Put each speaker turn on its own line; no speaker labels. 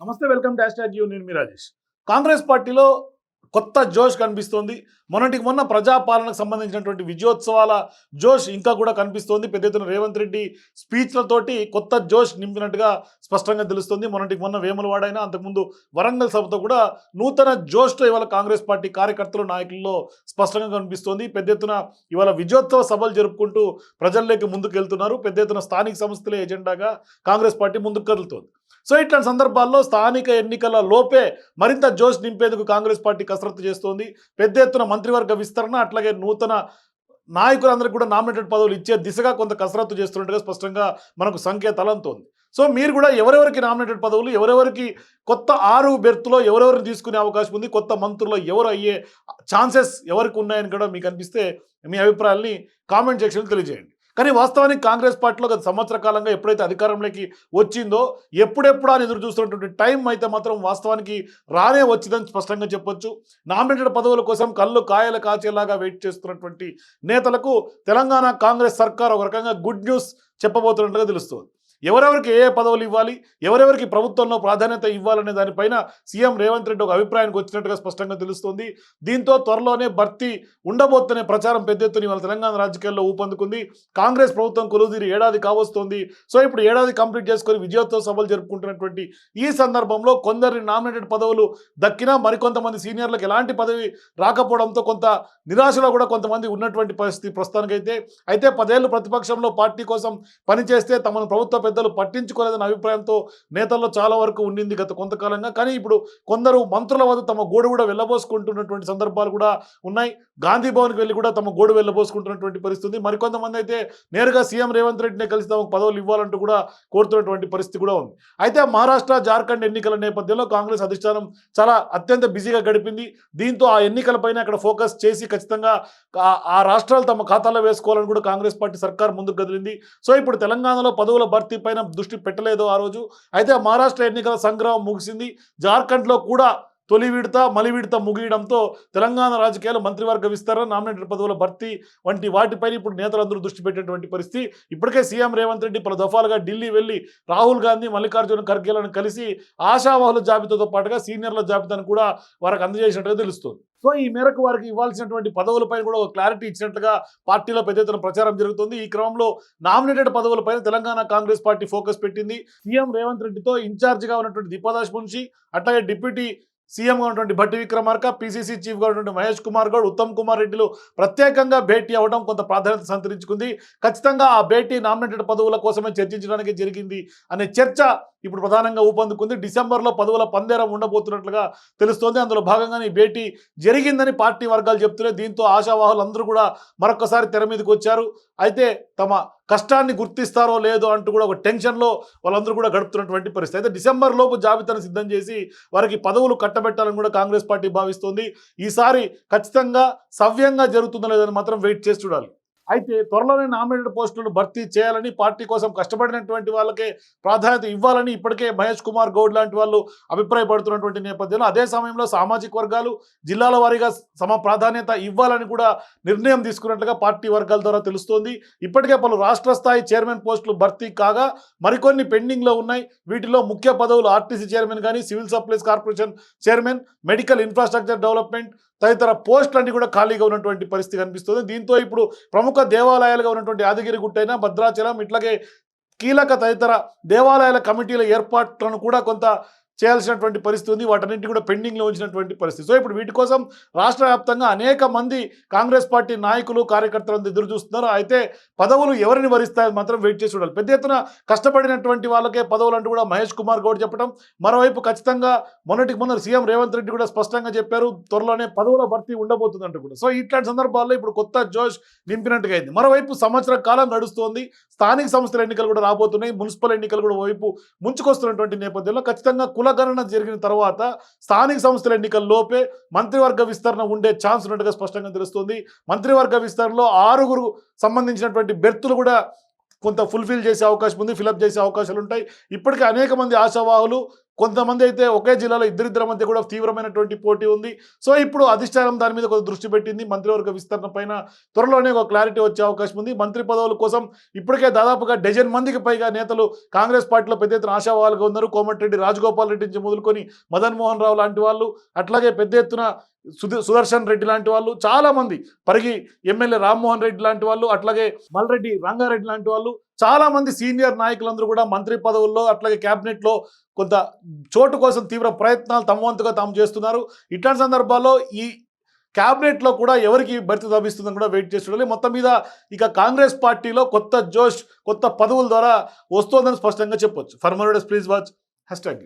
నమస్తే welcome to tag you. నేను మీ రాజేష్. కాంగ్రెస్ పార్టీలో కొత్త జోష్ కనిపిస్తోంది. మొన్నటికి మొన్న ప్రజాపాలనకు సంబంధించినటువంటి విజయోత్సవాల జోష్ ఇంకా కూడా కనిపిస్తోంది. పెద్ద ఎత్తున రేవంత్ రెడ్డి స్పీచ్లతోటి కొత్త జోష్ నింపినట్టుగా స్పష్టంగా తెలుస్తుంది. మొన్నటికి మొన్న వేములవాడైనా అంతకుముందు వరంగల్ సభతో కూడా నూతన జోష్తో ఇవాళ కాంగ్రెస్ పార్టీ కార్యకర్తలు నాయకుల్లో స్పష్టంగా కనిపిస్తోంది. పెద్ద ఎత్తున ఇవాళ విజయోత్సవ సభలు జరుపుకుంటూ ప్రజల్లోకి ముందుకు వెళ్తున్నారు పెద్ద ఎత్తున స్థానిక సంస్థలే ఎజెండాగా కాంగ్రెస్ పార్టీ ముందుకు కదులుతోంది. సో ఇట్లాంటి సందర్భాల్లో స్థానిక ఎన్నికల లోపే మరింత జోష్ నింపేందుకు కాంగ్రెస్ పార్టీ కసరత్తు చేస్తోంది. పెద్ద ఎత్తున మంత్రివర్గ విస్తరణ అట్లాగే నూతన నాయకులందరికీ కూడా నామినేటెడ్ పదవులు ఇచ్చే దిశగా కొంత కసరత్తు చేస్తున్నట్టుగా స్పష్టంగా మనకు సంకేతాలు అంతోంది సో మీరు కూడా ఎవరెవరికి నామినేటెడ్ పదవులు ఎవరెవరికి కొత్త ఆరు బెర్త్లో ఎవరెవరిని తీసుకునే అవకాశం ఉంది కొత్త మంత్రుల్లో ఎవరు అయ్యే ఛాన్సెస్ ఎవరికి ఉన్నాయని కూడా మీకు అనిపిస్తే మీ అభిప్రాయాల్ని కామెంట్ సెక్షన్లో తెలియజేయండి. కానీ వాస్తవానికి కాంగ్రెస్ పార్టీలో గత సంవత్సర కాలంగా ఎప్పుడైతే అధికారంలోకి వచ్చిందో ఎప్పుడెప్పుడు అని ఎదురు చూస్తున్నటువంటి టైం అయితే మాత్రం వాస్తవానికి రానే వచ్చిందని స్పష్టంగా చెప్పొచ్చు. నామినేటెడ్ పదవుల కోసం కళ్ళు కాయలు కాచేలాగా వెయిట్ చేస్తున్నటువంటి నేతలకు తెలంగాణ కాంగ్రెస్ సర్కార్ ఒక రకంగా గుడ్ న్యూస్ చెప్పబోతున్నట్టుగా తెలుస్తుంది. ఎవరెవరికి ఏ ఏ పదవులు ఇవ్వాలి ఎవరెవరికి ప్రభుత్వంలో ప్రాధాన్యత ఇవ్వాలనే దానిపైన సీఎం రేవంత్ రెడ్డి ఒక అభిప్రాయానికి వచ్చినట్టుగా స్పష్టంగా తెలుస్తుంది. దీంతో త్వరలోనే భర్తీ ఉండబోతున్న ప్రచారం పెద్ద ఎత్తున ఇవాళ తెలంగాణ రాజకీయాల్లో ఊపందుకుంది. కాంగ్రెస్ ప్రభుత్వం కొలువుదీరి ఏడాది కావస్తోంది సో ఇప్పుడు ఏడాది కంప్లీట్ చేసుకొని విజయోత్సవ సభలు జరుపుకుంటున్నటువంటి ఈ సందర్భంలో కొందరి నామినేటెడ్ పదవులు దక్కినా మరికొంతమంది సీనియర్లకు ఎలాంటి పదవి రాకపోవడంతో కొంత నిరాశలో కూడా కొంతమంది ఉన్నటువంటి పరిస్థితి ప్రస్తుతానికైతే. అయితే పదేళ్ళు ప్రతిపక్షంలో పార్టీ కోసం పనిచేస్తే తమను ప్రభుత్వ పెద్దలు పట్టించుకోలేదన్న అభిప్రాయంతో నేతల్లో చాలా వరకు ఉండింది గత కొంతకాలంగా. కానీ ఇప్పుడు కొందరు మంత్రుల వద్ద తమ గోడు కూడా వెళ్ళబోసుకుంటున్నటువంటి సందర్భాలు కూడా ఉన్నాయి. గాంధీ భవన్కి వెళ్ళి కూడా తమ గోడు వెళ్ళబోసుకుంటున్నటువంటి పరిస్థితి ఉంది మరికొంతమంది అయితే నేరుగా సీఎం రేవంత్ రెడ్డినే కలిసి తమకు పదవులు ఇవ్వాలంటూ కూడా కోరుతున్నటువంటి పరిస్థితి కూడా ఉంది. అయితే మహారాష్ట్ర జార్ఖండ్ ఎన్నికల నేపథ్యంలో కాంగ్రెస్ అధిష్టానం చాలా అత్యంత బిజీగా గడిపింది. దీంతో ఆ ఎన్నికలపైన అక్కడ ఫోకస్ చేసి ఖచ్చితంగా ఆ రాష్ట్రాలు తమ ఖాతాలో వేసుకోవాలని కూడా కాంగ్రెస్ పార్టీ సర్కార్ ముందుకు కదిలింది. సో ఇప్పుడు తెలంగాణలో పదవుల భర్తీ పైన దృష్టి పెట్టలేదు ఆ రోజు. అయితే మహారాష్ట్ర ఎన్నికల సంగ్రహం ముగిసింది. జార్ఖండ్లో కూడా తొలి విడత మలి విడత ముగియడంతో తెలంగాణ రాజకీయాలు మంత్రివర్గ విస్తరణ నామినేటెడ్ పదవుల భర్తీ వంటి వాటిపైన ఇప్పుడు నేతలందరూ దృష్టి పెట్టేటువంటి పరిస్థితి. ఇప్పటికే సీఎం రేవంత్ రెడ్డి పలు దఫాలుగా ఢిల్లీ వెళ్ళి రాహుల్ గాంధీ మల్లికార్జున ఖర్గేలను కలిసి ఆశావాహుల జాబితాతో పాటుగా సీనియర్ల జాబితాను కూడా వారికి అందజేసినట్టుగా తెలుస్తుంది. సో ఈ మేరకు వారికి ఇవ్వాల్సినటువంటి పదవులపై కూడా ఒక క్లారిటీ ఇచ్చినట్లుగా పార్టీలో పెద్ద ఎత్తున ప్రచారం జరుగుతుంది. ఈ క్రమంలో నామినేటెడ్ పదవులపైన తెలంగాణ కాంగ్రెస్ పార్టీ ఫోకస్ పెట్టింది. సీఎం రేవంత్ రెడ్డితో ఇన్ఛార్జిగా ఉన్నటువంటి దీపాదాస్ మున్షి అట్లాగే డిప్యూటీ సీఎంగా ఉన్నటువంటి భట్టి విక్రమార్క పీసీసీ చీఫ్గా ఉన్నటువంటి మహేష్ కుమార్ గౌడ్ ఉత్తమ్ కుమార్ రెడ్డిలు ప్రత్యేకంగా భేటీ అవ్వడం కొంత ప్రాధాన్యత సంతరించుకుంది. ఖచ్చితంగా ఆ భేటీ నామినేటెడ్ పదవుల కోసమే చర్చించడానికి జరిగింది అనే చర్చ ఇప్పుడు ప్రధానంగా ఊపందుకుంది. డిసెంబర్లో పదవుల పందేరం ఉండబోతున్నట్లుగా తెలుస్తోంది. అందులో భాగంగానే ఈ భేటీ జరిగిందని పార్టీ వర్గాలు చెప్తున్నాయి దీంతో ఆశావాహులు అందరూ కూడా మరొకసారి తెర మీదకి వచ్చారు. అయితే తమ కష్టాన్ని గుర్తిస్తారో లేదో అంటూ కూడా ఒక టెన్షన్లో వాళ్ళందరూ కూడా గడుపుతున్నటువంటి పరిస్థితి. అయితే డిసెంబర్ లోపు జాబితాను సిద్ధం చేసి వారికి పదవులు కట్టబెట్టాలని కూడా కాంగ్రెస్ పార్టీ భావిస్తోంది. ఈసారి ఖచ్చితంగా సవ్యంగా జరుగుతుందో లేదని మాత్రం వెయిట్ చేసి చూడాలి. అయితే త్వరలోనే నామినేటెడ్ పోస్టులను భర్తీ చేయాలని పార్టీ కోసం కష్టపడినటువంటి వాళ్ళకే ప్రాధాన్యత ఇవ్వాలని ఇప్పటికే మహేష్ కుమార్ గౌడ్ లాంటి వాళ్ళు అభిప్రాయపడుతున్నటువంటి నేపథ్యంలో అదే సమయంలో సామాజిక వర్గాలు జిల్లాల వారీగా సమ ప్రాధాన్యత ఇవ్వాలని కూడా నిర్ణయం తీసుకున్నట్లుగా పార్టీ వర్గాల ద్వారా తెలుస్తోంది. ఇప్పటికే పలు రాష్ట్ర స్థాయి చైర్మన్ పోస్టులు భర్తీ కాగా మరికొన్ని పెండింగ్లో ఉన్నాయి. వీటిలో ముఖ్య పదవులు ఆర్టీసీ చైర్మన్ కానీ civil supplies corporation chairman medical infrastructure development తదితర పోస్టులన్నీ కూడా ఖాళీగా ఉన్నటువంటి పరిస్థితి కనిపిస్తుంది. దీంతో ఇప్పుడు ప్రముఖ దేవాలయాలుగా ఉన్నటువంటి యాదగిరి భద్రాచలం ఇట్లాగే కీలక తదితర దేవాలయాల కమిటీల ఏర్పాట్లను కూడా కొంత చేయాల్సినటువంటి పరిస్థితి ఉంది. వాటన్నింటి కూడా పెండింగ్లో ఉంచినటువంటి పరిస్థితి. సో ఇప్పుడు వీటి కోసం రాష్ట్ర వ్యాప్తంగా అనేక మంది కాంగ్రెస్ పార్టీ నాయకులు కార్యకర్తలను ఎదురు చూస్తున్నారు. అయితే పదవులు ఎవరిని వరిస్తాయని మాత్రం వెయిట్ చేసి చూడాలి. పెద్ద ఎత్తున కష్టపడినటువంటి వాళ్ళకే పదవులు అంటూ కూడా మహేష్ కుమార్ గౌడ్ చెప్పడం మరోవైపు ఖచ్చితంగా మొన్నటికి మొన్న సీఎం రేవంత్ రెడ్డి కూడా స్పష్టంగా చెప్పారు. త్వరలోనే పదవుల భర్తీ ఉండబోతుందంటూ కూడా. సో ఇట్లాంటి సందర్భాల్లో ఇప్పుడు కొత్త జోష్ నింపినట్టుగా అయింది. మరోవైపు సంవత్సర కాలం నడుస్తోంది. స్థానిక సంస్థల ఎన్నికలు కూడా రాబోతున్నాయి. మున్సిపల్ ఎన్నికలు కూడా వైపు ముంచుకొస్తున్నటువంటి నేపథ్యంలో ఖచ్చితంగా కులగణన జరిగిన తర్వాత స్థానిక సంస్థల ఎన్నికల్లోపే మంత్రివర్గ విస్తరణ ఉండే ఛాన్స్ ఉన్నట్టుగా స్పష్టంగా తెలుస్తుంది. మంత్రివర్గ విస్తరణలో ఆరుగురు సంబంధించినటువంటి బెర్తులు కూడా కొంత ఫుల్ఫిల్ చేసే అవకాశం ఉంది ఫిలప్ చేసే అవకాశాలు ఉంటాయి. ఇప్పటికే అనేక మంది ఆశావాహులు కొంతమంది అయితే ఒకే జిల్లాలో ఇద్దరిద్దరి మధ్య కూడా తీవ్రమైనటువంటి పోటీ ఉంది. సో ఇప్పుడు అధిష్టానం దాని మీద కొంత దృష్టి పెట్టింది. మంత్రివర్గ విస్తరణ పైన త్వరలోనే ఒక క్లారిటీ వచ్చే అవకాశం ఉంది. మంత్రి పదవుల కోసం ఇప్పటికే దాదాపుగా డజన్ మందికి పైగా నేతలు కాంగ్రెస్ పార్టీలో పెద్ద ఎత్తున ఆశావాలుగా ఉన్నారు. కోమటిరెడ్డి రాజగోపాల్ రెడ్డి నుంచి మొదలుకొని మదన్ మోహన్ రావు లాంటి వాళ్ళు అట్లాగే పెద్ద ఎత్తున సుదర్శన్ రెడ్డి లాంటి వాళ్ళు చాలా మంది పరిగి ఎమ్మెల్యే రామ్మోహన్ రెడ్డి లాంటి వాళ్ళు అట్లాగే మల్రెడ్డి రంగారెడ్డి లాంటి వాళ్ళు చాలా మంది సీనియర్ నాయకులందరూ కూడా మంత్రి పదవుల్లో అట్లాగే క్యాబినెట్లో కొంత చోటు కోసం తీవ్ర ప్రయత్నాలు తమ వంతుగా తాము చేస్తున్నారు. ఇట్లాంటి సందర్భాల్లో ఈ క్యాబినెట్లో కూడా ఎవరికి భర్తీ లభిస్తుందని కూడా వెయిట్ చేసి చూడాలి మొత్తం మీద ఇక కాంగ్రెస్ పార్టీలో కొత్త జోష్ కొత్త పదవుల ద్వారా వస్తోందని స్పష్టంగా చెప్పొచ్చు. For more please watch. Hash tag